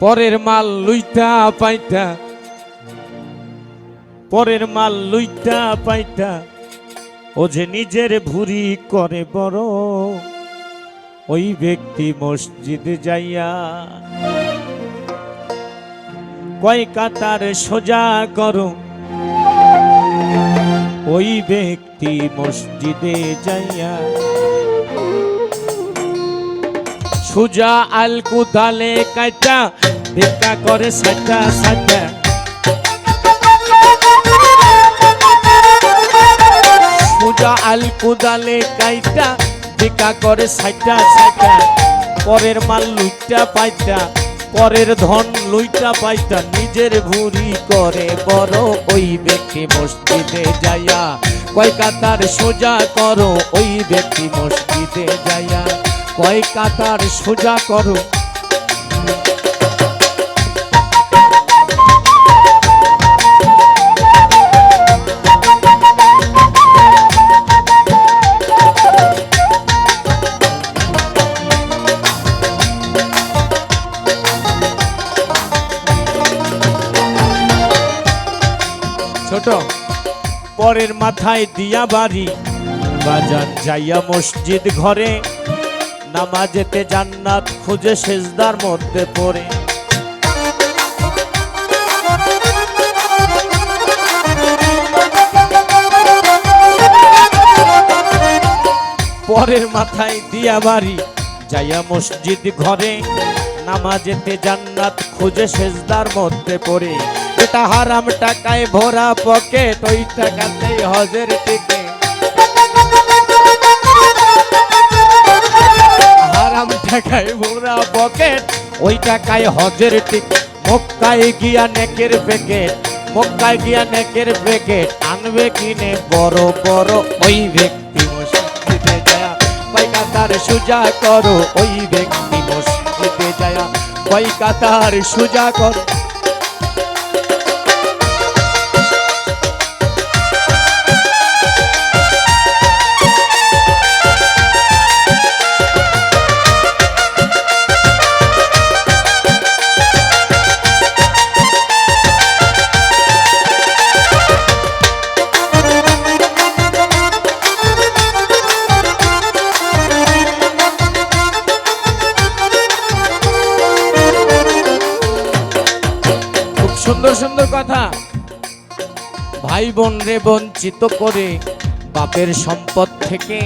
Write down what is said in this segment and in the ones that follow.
পরের মাল লুইটা পাইটা পরের মাল লুইটা পাইটা ও যে নিজের ভুরি করে বড়, ওই ব্যক্তি মসজিদে যাইয়া কয় কাতার সোজা করো। ওই ব্যক্তি মসজিদে যাইয়া সুজা আল কাইটা দেখা করে সাইটা সুজা আল কুদালে কাইটা দেখা করে সাইটা সাইটা পরের মাল লুইটা পাইটা, পরের ধন লুইটা পাইটা। নিজের ভুরি করে বড় ওই ব্যক্তি মসজিদে যাইয়া। কয় কাতার সোজা করো ওই ব্যক্তি মসজিদে যাইয়া। কয় কাতার সোজা করো ছোট। পরের মাথায় দিয়া বাড়ি। বাজান যাইয়া মসজিদ ঘরে। নামাজেতে জান্নাত খুঁজে সেজদার মধ্যে পড়ে। পরের মাথায় দিয়া বাড়ি। যাইয়া মসজিদ ঘরে। নামাজেতে জান্নাত খুঁজে সেজদার মধ্যে পড়ে। এটা হারাম টাকায় ভরা পকেট ওই টাকাতেই হজের টিকে হারাম টাকায় ভরা পকেট ওই টাকায় হজের টিকিট মক্কায় গিয়া নেকের প্যাকেট মক্কায় গিয়া নেকের প্যাকেট আনবে কিনে বড় বড় ওই ব্যক্তি মসজিদে যায়। কয়কাতার সুজা করো ওই ব্যক্তি মসজিদে যায়। কয়কাতার সুজা করো ভাই বোন রে বঞ্চিত করে বাপের সম্পদ থেকে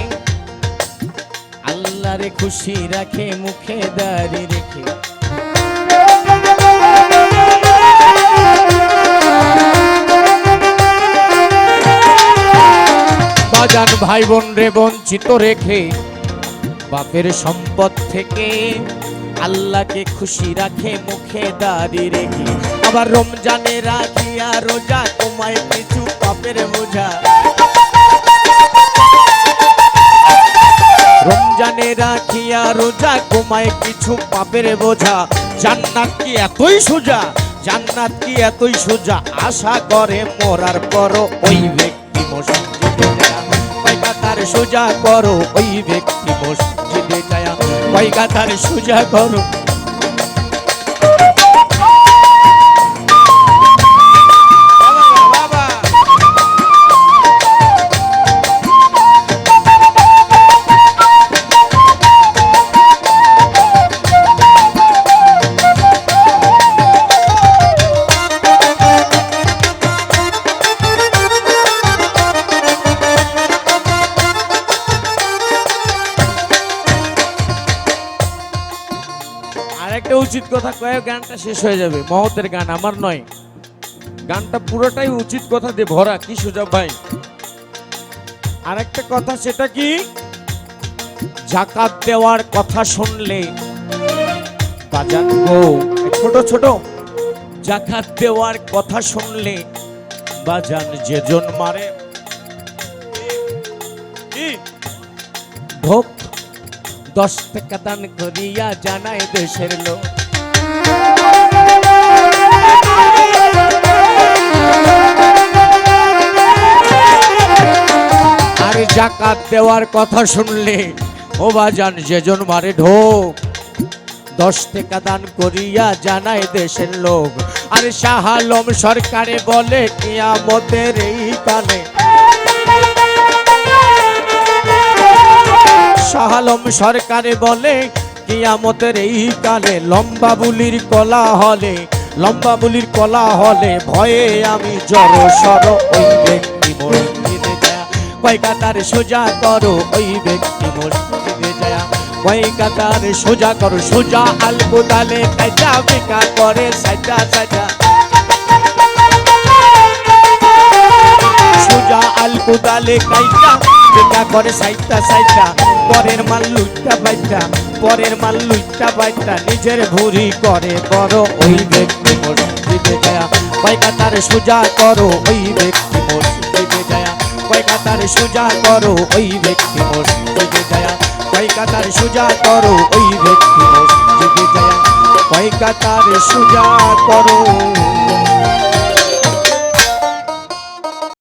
আল্লাহরে খুশি রাখে, মুখে দাঁড়ি রেখে। বাজান ভাই বোন রে বঞ্চিত রেখে বাপের সম্পদ থেকে আল্লাহকে খুশি রাখে, মুখে দাঁড়ি রেখে। আবার রমজানে রাখিয়া রোজা, তোমায় কিছু পাপের বোঝা। রমজানে রাখিয়া রোজা কমায় কিছু পাপের বোঝা। জান্নাত কি এতই সোজা? জান্নাত কি এতই সোজা? আশা করে মরার পর ওই ব্যক্তি মসজিদে কয়টা তার সোজা করো ওই ব্যক্তি মসজিদে যায়। কয়টা তার সোজা করো আরেকটা উচিত কথা কয়ে গানটা শেষ হয়ে যাবে। মহতের গান আমার নয়। গানটা পুরোটাই উচিত কথা দিয়ে ভরা, কি সোজা ভাই? আরেকটা কথা সেটা কি? জাকাত দেওয়ার কথা শুনলে বাজান ছোট ছোট, জাকাত দেওয়ার কথা শুনলে বাজান যেজন মারে। কি? দশ টাকা দান করিয়া জানায় দেশের লোক। আর জাকাত দেওয়ার কথা শুনলে ও বাজান যেজন মারে ঢোক। দশ টাকা দান করিয়া জানায় দেশের লোক। আর শাহ আলম সরকারে বলে, কিয়ামতের এই কালে আলম সরকারে বলে, কিয়ামতের এই কালে লম্বা বুলির কলা হলে লম্বা বুলির কলা হলে ভয়ে আমি জড় সর ওই ব্যক্তি মসজিদে যায়। কয় কাতার সোজা করো ওই ব্যক্তি মসজিদে যায়। কয় কাতার সোজা করো সোজা আল কোদালে কাইটা বিকা করে সাইটা সোজা কোদালে কাইটা বিকা করে সাইটা সাইটা পরের মাল লুইটা বাইটা, পরের মাল লুইটা বাইটা, নিজের ভুরি করে বড় ওই ব্যক্তি মসজিদে যায় কয় কাতার সোজা করো ওই ব্যক্তি মসজিদে যায় কয় কাতার সোজা করো ওই ব্যক্তি মসজিদে যায় কয় কাতার সোজা করো ওই ব্যক্তি মসজিদে যায় কয় কাতার সোজা করো।